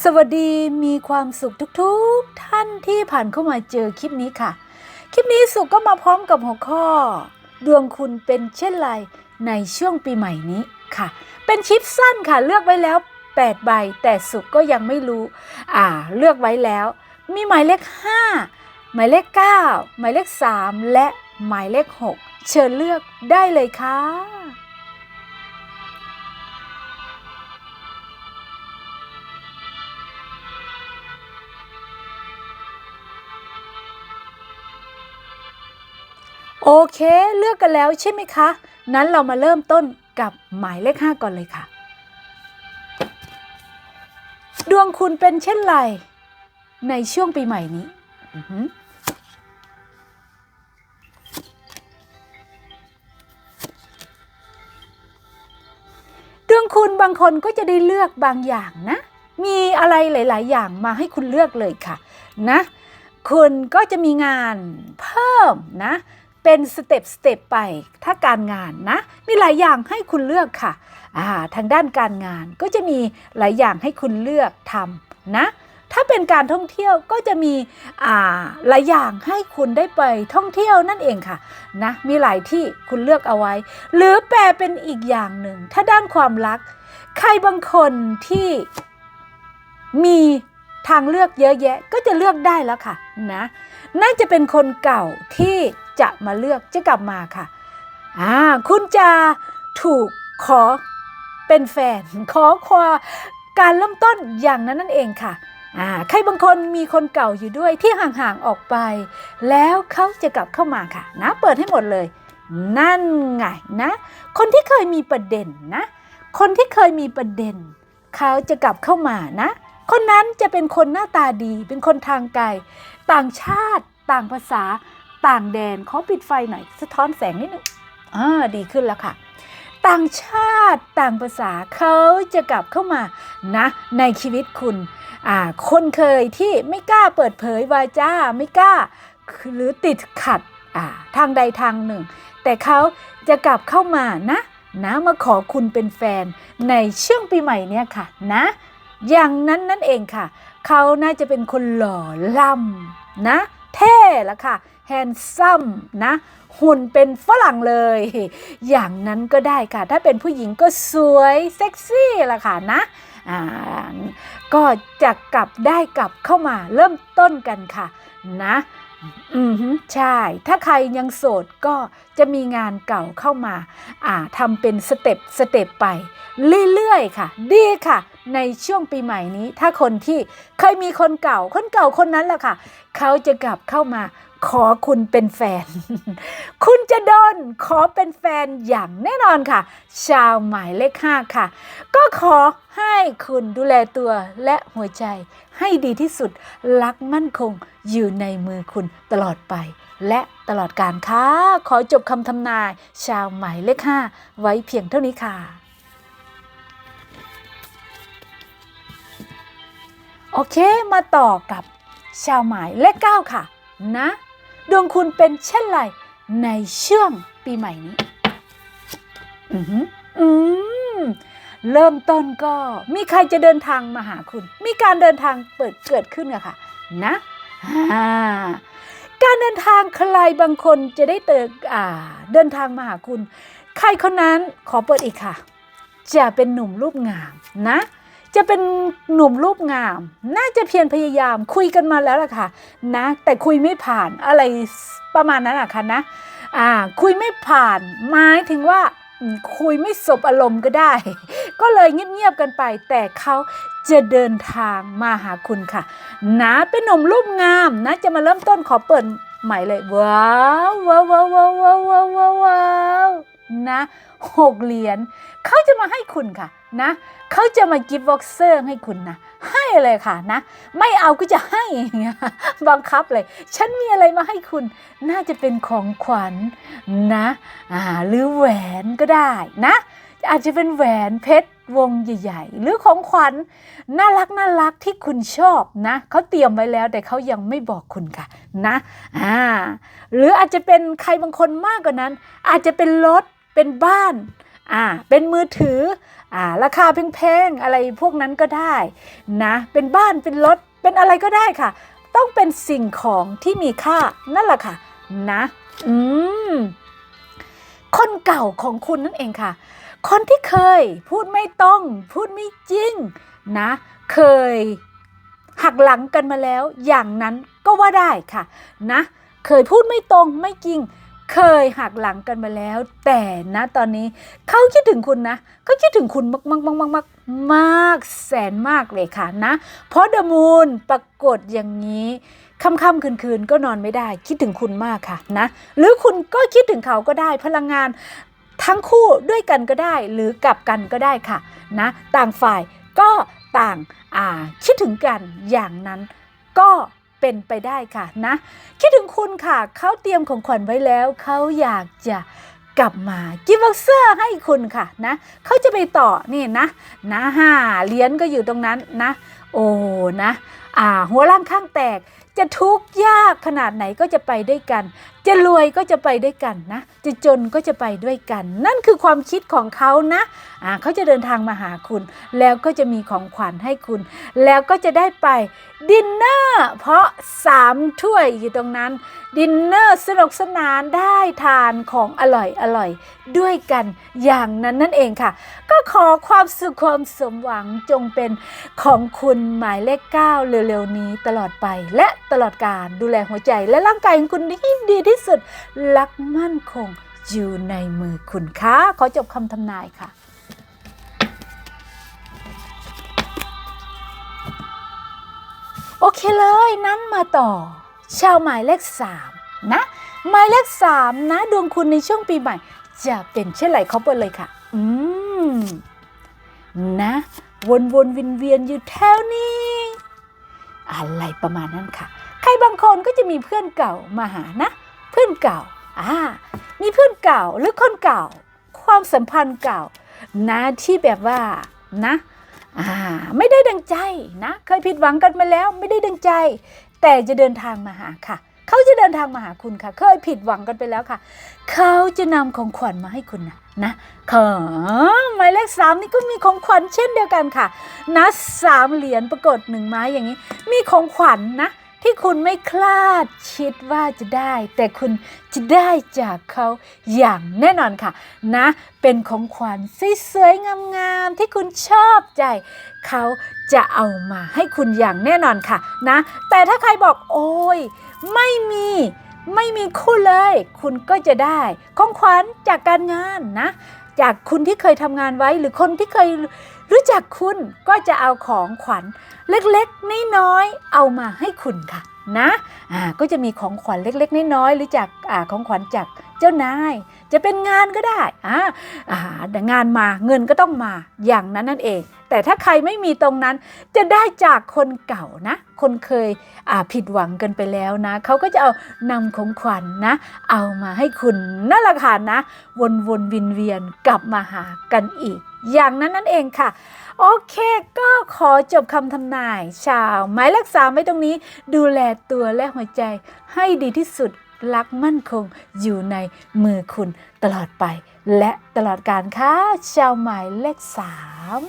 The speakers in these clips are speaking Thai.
สวัสดีมีความสุขทุกๆ ท่านที่ผ่านเข้ามาเจอคลิปนี้ค่ะ คลิปนี้สุขก็มาพร้อมกับหัวข้อ ดวงคุณเป็นเช่นไรในช่วงปีใหม่นี้ค่ะ เป็นชิปสั้นค่ะ เลือกไว้แล้ว 8 ใบ แต่สุขก็ยังไม่รู้ อ่า เลือกไว้แล้ว มีหมายเลข 5 หมายเลข 9 หมายเลข 3 และหมายเลข 6 เชิญเลือกได้เลยค่ะ โอเค เลือกกันแล้วใช่ไหมคะ นั้นเรามาเริ่มต้นกับหมายเลข 5 ก่อนเลยค่ะ ดวงคุณเป็นเช่นไร ในช่วงปีใหม่นี้ ดวงคุณบางคนก็จะได้เลือกบางอย่างนะ มีอะไรหลาย ๆ อย่างมาให้คุณเลือกเลยค่ะ นะ คุณก็จะมีงานเพิ่มนะ เป็นสเต็ปสเต็ปไปถ้าการงานนะ มีหลายอย่างให้คุณเลือกค่ะอ่าทางด้านการงานก็จะมีหลายอย่างให้คุณเลือกทำนะ ถ้าเป็นการท่องเที่ยวก็จะมีอ่าหลายอย่างให้คุณได้ไปท่องเที่ยวนั่นเองค่ะนะมีหลายที่คุณเลือกเอาไว้ หรือแปลเป็นอีกอย่างหนึ่ง ถ้าด้านความรัก ใครบางคนที่มีทางเลือกเยอะแยะก็จะเลือกได้แล้วค่ะนะน่าจะเป็นคนเก่าที่ จะมาเลือกจะกลับมาค่ะอ่าคุณจะถูกขอเป็นแฟน ขอความการเริ่มต้นอย่างนั้นนั่นเองค่ะอ่าใครบางคนมีคนเก่าอยู่ด้วยที่ห่างๆออกไป แล้วเขาจะกลับเข้ามาค่ะ นะเปิดให้หมดเลย นั่นไงนะ คนที่เคยมีประเด็นนะ คนที่เคยมีประเด็น เขาจะกลับเข้ามานะ คนนั้นจะเป็นคนหน้าตาดี เป็นคนทางไกล ต่างชาติ ต่างภาษา ต่างแดนเขอปิดไฟหน่อยสะท้อนแสงนิดนึงอ่าดีขึ้นแล้วค่ะ ต่างชาติต่างภาษาเขาจะกลับเข้ามานะในชีวิตคุณอ่าคนเคยที่ไม่กล้าเปิดเผยวาจาไม่กล้า หรือติดขัดอ่าทางใดทางหนึ่ง แต่เขาจะกลับเข้ามานะนะมาขอคุณเป็นแฟนในช่วงปีใหม่เนี่ยค่ะนะ อย่างนั้นนั่นเองค่ะ เขาน่าจะเป็นคนหล่อล่ำนะ เท่ละค่ะ แฮนซัมนะ หุ่นเป็นฝรั่งเลย อย่างนั้นก็ได้ค่ะ ถ้าเป็นผู้หญิงก็สวยเซ็กซี่ละค่ะนะอ่าก็จะกลับได้กลับเข้ามาเริ่มต้นกันค่ะ นะอืมใช่ ถ้าใครยังโสดก็จะมีงานเก่าเข้ามาอ่าทำเป็นสเต็ปสเต็ปไป เรื่อยๆค่ะ ดีค่ะ ในช่วงปีใหม่นี้ ถ้าคนที่เคยมีคนเก่า คนเก่าคนนั้นแหละค่ะ เขาจะกลับเข้ามา ขอคุณเป็นแฟน คุณจะโดนขอเป็นแฟนอย่างแน่นอนค่ะ ชาวหมายเลขห้าค่ะ ก็ขอให้คุณดูแลตัวและหัวใจให้ดีที่สุด รักมั่นคงอยู่ในมือคุณตลอดไป และตลอดการค่ะ ขอจบคำทำนาย ชาวหมายเลขห้าไว้เพียงเท่านี้ค่ะ โอเคมาต่อกับชาวหมายเลขเก้าค่ะ นะ ดวงคุณเป็นเช่นไรในช่วงปีใหม่นี้ อือหืออืมเริ่มต้นก็มีใครจะเดินทางมาหาคุณ มีการเดินทางเปิดเกิดขึ้นอะค่ะ นะการเดินทางใครบางคนจะได้เติอ่าเดินทางมาหาคุณ ใครคนนั้นขอเปิดอีกค่ะ จะเป็นหนุ่มรูปงามนะ จะเป็นหนุ่มรูปงาม น่าจะเพียรพยายามคุยกันมาแล้วล่ะค่ะนะแต่คุยไม่ผ่านอะไรประมาณนั้นแหะค่ะนะอ่าคุยไม่ผ่านหมายถึงว่าคุยไม่สบอารมณ์ก็ได้ ก็เลยเงียบๆกันไป แต่เขาจะเดินทางมาหาคุณค่ะนะเป็นหนุ่มรูปงามนะจะมาเริ่มต้นขอเปิดใหม่เลยว้าวว้าวว้าวว้าวว้าวว้าวนะหกเหรียญเขาจะมาให้คุณค่ะ นะเขาจะมากิฟต์บ็อกเซอร์ให้คุณนะให้เลยค่ะนะ ไม่เอาก็จะให้บังคับเลย ฉันมีอะไรมาให้คุณ น่าจะเป็นของขวัญนะอ่าหรือแหวนก็ได้นะ อาจจะเป็นแหวนเพชรวงใหญ่ ๆ หรือของขวัญน่ารักน่ารักที่คุณชอบนะเขาเตรียมไว้แล้วแต่เขายังไม่บอกคุณค่ะนะอ่าหรืออาจจะเป็นใครบางคนมากกว่านั้น อาจจะเป็นรถเป็นบ้าน อ่าเป็นมือถืออ่าราคาแพงๆอะไรพวกนั้นก็ได้นะเป็นบ้านเป็นรถเป็นอะไรก็ได้ค่ะ ต้องเป็นสิ่งของที่มีค่านั่นแหละค่ะนะอืมคนเก่าของคุณนั่นเองค่ะ คนที่เคยพูดไม่ต้อง พูดไม่จริงนะ เคยหักหลังกันมาแล้ว อย่างนั้นก็ว่าได้ค่ะนะ เคยพูดไม่ตรงไม่จริง เคยหักหลังกันมาแล้ว แต่นะตอนนี้เขาคิดถึงคุณนะเขาคิดถึงคุณมากมากมากมากมากมากแสนมากเลยค่ะนะ เพราะเดมูนปรากฏอย่างนี้ค่ำๆคืนๆก็นอนไม่ได้ คิดถึงคุณมากค่ะนะ หรือคุณก็คิดถึงเขาก็ได้พลังงาน ทั้งคู่ด้วยกันก็ได้ หรือกลับกันก็ได้ค่ะนะ ต่างฝ่ายก็ต่างอ่าคิดถึงกันอย่างนั้นก็ เป็นไปได้ค่ะนะ คิดถึงคุณค่ะ เขาเตรียมของขวัญไว้แล้ว เขาอยากจะกลับมากิฟต์บ็อกเซอร์ให้คุณค่ะนะเขาจะไปต่อนี่นะ นะห้าเหรียญก็อยู่ตรงนั้นนะ โอ้นะ อ่า หัวล่างข้างแตกจะทุกข์ยากขนาดไหนก็จะไปด้วยกันจะรวยก็จะไปด้วยกันนะ จะจนก็จะไปด้วยกัน นั่นคือความคิดของเขานะอ่าเขาจะเดินทางมาหาคุณ แล้วก็จะมีของขวัญให้คุณ แล้วก็จะได้ไปดินเนอร์เพราะสามถ้วยอยู่ตรงนั้น ดินเนอร์สนุกสนานได้ทานของอร่อยอร่อยด้วยกันอย่างนั้นนั่นเองค่ะ ก็ขอความสุขความสมหวังจงเป็นของคุณหมายเลขเก้าเร็วๆนี้ตลอดไป และตลอดการดูแลหัวใจและร่างกายของคุณที่ดีที่สุดรักมั่นคงอยู่ในมือคุณค่ะขอจบคำทำนายค่ะโอเคเลยนั้นมาต่อ ชาวหมายเลขสามนะหมายเลขสามนะดวงคุณในช่วงปีใหม่ จะเป็นเช่นไรเขาเปิดเลยค่ะ อืมนะวนวนวียนเวียนๆอยู่แถวนี้ อะไรประมาณนั้นค่ะ ใครบางคนก็จะมีเพื่อนเก่ามาหานะ เพื่อนเก่าอ่ามีเพื่อนเก่าหรือคนเก่า ความสัมพันธ์เก่า นะที่แบบว่านะอ่าไม่ได้ดังใจนะเคยผิดหวังกันมาแล้วไม่ได้ดังใจ แต่จะเดินทางมาหาค่ะเขาจะเดินทางมาหาคุณค่ะ เคยผิดหวังกันไปแล้วค่ะ เขาจะนำของขวัญมาให้คุณนะนะขอหมายเลขสามนี่ก็มีของขวัญเช่นเดียวกันค่ะ นะสามเหรียญปรากฏหนึ่งไม้อย่างนี้ มีของขวัญนะ ที่คุณไม่คลาดคิดว่าจะได้ แต่คุณจะได้จากเขาอย่างแน่นอนค่ะ นะ เป็นของขวัญสวยๆงามๆที่คุณชอบใจ เขาจะเอามาให้คุณอย่างแน่นอนค่ะ นะ แต่ถ้าใครบอกโอ้ยไม่มีไม่มีคู่เลย คุณก็จะได้ของขวัญจากการงานนะ จากคุณที่เคยทำงานไว้ หรือคนที่เคยรู้จักคุณก็จะเอาของขวัญเล็กๆน้อยๆเอามาให้คุณค่ะนะะก็จะมีของขวัญเล็ก ๆ น้อยๆหรือจากอของขวัญจาก เจ้านาย จะเป็นงานก็ได้อ่าอ่างานมาเงินก็ต้องมาอย่างนั้นนั่นเอง แต่ถ้าใครไม่มีตรงนั้นจะได้จากคนเก่านะ คนเคยอ่าผิดหวังกันไปแล้วนะ เขาก็จะเอานำของขวัญนะ เอามาให้คุณนั่นแหละค่ะนะ วนวนวินเวียนกลับมาหากันอีก อย่างนั้นนั่นเองค่ะโอเค ก็ขอจบคำทำนาย ชาวหมายเลขสามไว้ตรงนี้ ดูแลตัวและหัวใจให้ดีที่สุด รักมั่นคงอยู่ในมือคุณตลอดไป และตลอดการค่ะ ชาวหมายเลขสาม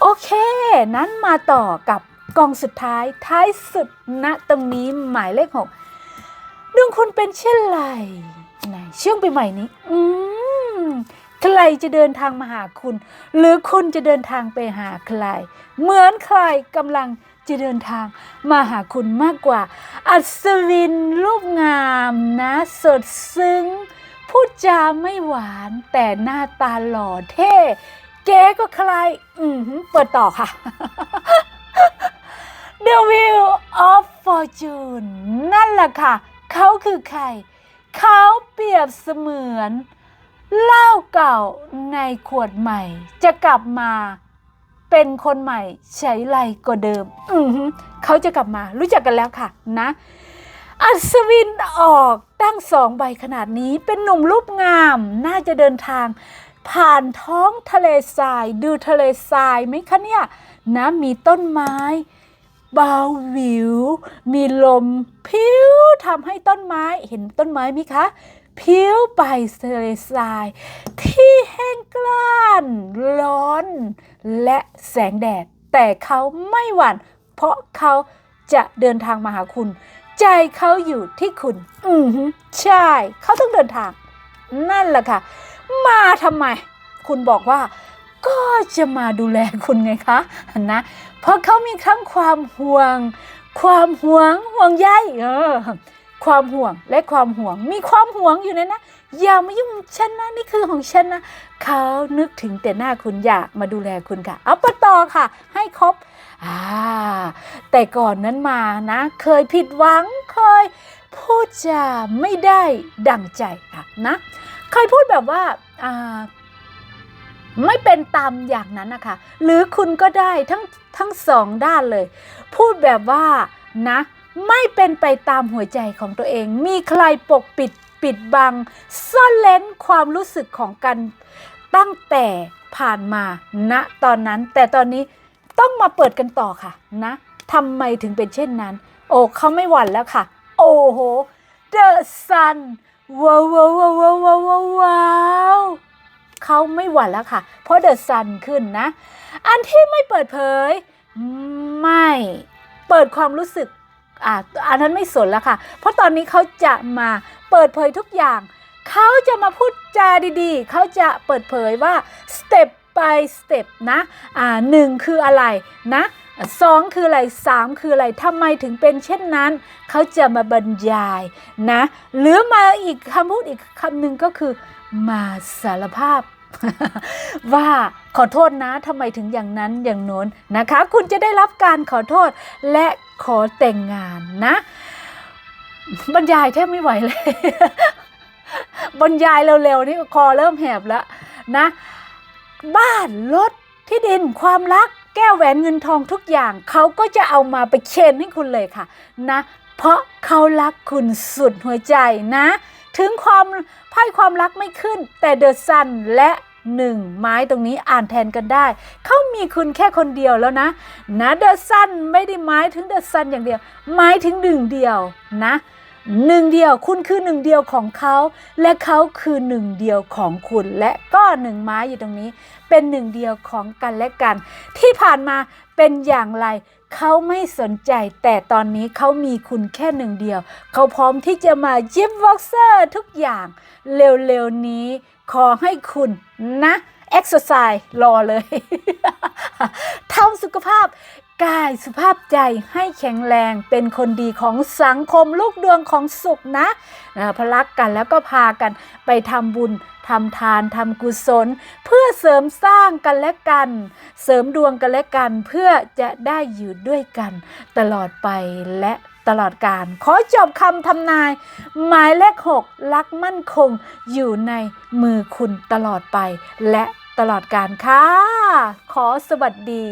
โอเค นั้นมาต่อกับกองสุดท้ายท้ายสุดณตรงนี้หมายเลขหกดวงคุณเป็นเช่นไรในช่วงปีใหม่นี้ อืม ใครจะเดินทางมาหาคุณ หรือคุณจะเดินทางไปหาใคร เหมือนใครกำลังจะเดินทางมาหาคุณมากกว่า อัศวินรูปงามนะ สดซึ้ง พูดจาไม่หวานแต่หน้าตาหล่อเท่ เก๋ก็ใคร อืมเปิดต่อค่ะ The Wheel of Fortune นั่นแหละค่ะ เขาคือใคร เขาเปรียบเสมือน เหล้าเก่าในขวดใหม่ จะกลับมา เป็นคนใหม่ใช้ไรกว่าเดิม อือเขาจะกลับมา รู้จักกันแล้วค่ะนะ อัศวินออกตั้งสองใบขนาดนี้เป็นหนุ่มรูปงาม น่าจะเดินทาง ผ่านท้องทะเลทราย ดูทะเลทรายไหมคะเนี่ยนะมีต้นไม้เบาวิว มีลมพิ้วทำให้ต้นไม้เห็นต้นไม้ไหมคะ พิ้วไปทะเลทราย ที่แห้งกล้าน ร้อน และแสงแดด แต่เขาไม่หวั่น เพราะเขาจะเดินทางมาหาคุณ ใจเขาอยู่ที่คุณ อือฮึใช่ เขาต้องเดินทาง นั่นแหละค่ะ มาทำไม คุณบอกว่า ก็จะมาดูแลคุณไงคะนะ เพราะเขามีทั้งความห่วง ความห่วงห่วงใยเออ ความห่วงและความห่วง มีความห่วงอยู่ในนะ อย่ามายุ่งฉันนะนี่คือของฉันนะเขานึกถึงแต่หน้าคุณอยากมาดูแลคุณค่ะ เอาไปต่อค่ะ ให้ครบอ่าแต่ก่อนนั้นมานะ เคยผิดหวังเคยพูดจาไม่ได้ดังใจค่ะนะเคยพูดแบบว่าอ่าไม่เป็นตามอย่างนั้นนะคะ หรือคุณก็ได้ทั้งทั้งสองด้านเลย พูดแบบว่านะ ไม่เป็นไปตามหัวใจของตัวเอง มีใครปกปิดปิดบัง ซ่อนเล้นความรู้สึกของกันตั้งแต่ผ่านมาณนะตอนนั้น แต่ตอนนี้ต้องมาเปิดกันต่อค่ะนะทำไมถึงเป็นเช่นนั้น โอ้เขาไม่หวั่นแล้วค่ะ โอ้โห The Sun ว้าวว้าวว้าวว้าวว้าวว้าวว้าวเขาไม่หวั่นแล้วค่ะ เพราะ The Sun ขึ้นนะ อันที่ไม่เปิดเผย ไม่ เปิดความรู้สึก อ่าอันนั้นไม่สนแล้วค่ะ เพราะตอนนี้เขาจะมาเปิดเผยทุกอย่าง เขาจะมาพูดจาดีๆ เขาจะเปิดเผยว่า step by step นะอ่าหนึ่งคืออะไรนะสองคืออะไรสามคืออะไรทำไมถึงเป็นเช่นนั้น เขาจะมาบรรยายนะหรือมาอีกคำพูดอีกคำหนึ่งก็คือมาสารภาพ ว่าขอโทษนะทำไมถึงอย่างนั้นอย่างโน้นนะคะ คุณจะได้รับการขอโทษและ ขอแต่งงานนะ บรรยายแทบไม่ไหวเลย บรรยายเร็วๆนี่คอเริ่มแหบแล้วนะ บ้านรถที่ดินความรักแก้วแหวนเงินทองทุกอย่าง เขาก็จะเอามาไปเชนให้คุณเลยค่ะ นะ เพราะเขารักคุณสุดหัวใจนะ ถึงความไพ่ความรักไม่ขึ้น แต่เดอะซันและ หนึ่งไม้ตรงนี้อ่านแทนกันได้ เขามีคุณแค่คนเดียวแล้วนะ นะเดอะซันไม่ได้ไม้ถึงเดอะซันอย่างเดียว ไม้ถึงหนึ่งเดียวนะหนึ่งเดียวคุณคือหนึ่งเดียวของเขา และเขาคือหนึ่งเดียวของคุณ และก็หนึ่งไม้อยู่ตรงนี้ เป็นหนึ่งเดียวของกันและกัน ที่ผ่านมา เป็นอย่างไร เขาไม่สนใจ แต่ตอนนี้เขามีคุณแค่หนึ่งเดียว เขาพร้อมที่จะมายิบวอกเซอร์ทุกอย่าง เร็วๆนี้ขอให้คุณนะเอ็กซ์ไซส์รอเลยทำสุขภาพกายสุขภาพใจให้แข็งแรงเป็นคนดีของสังคมลูกดวงของสุขนะนะพลักกันแล้วก็พากันไปทำบุญ ทำทานทำกุศล เพื่อเสริมสร้างกันและกัน เสริมดวงกันและกันเพื่อจะได้อยู่ด้วยกัน ตลอดไปและตลอดการ ขอจบคำทำนาย หมายเลขหกรักมั่นคง อยู่ในมือคุณตลอดไป และตลอดการค่ะ ขอสวัสดี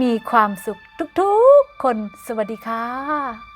มีความสุขทุกๆ คนสวัสดีค่ะ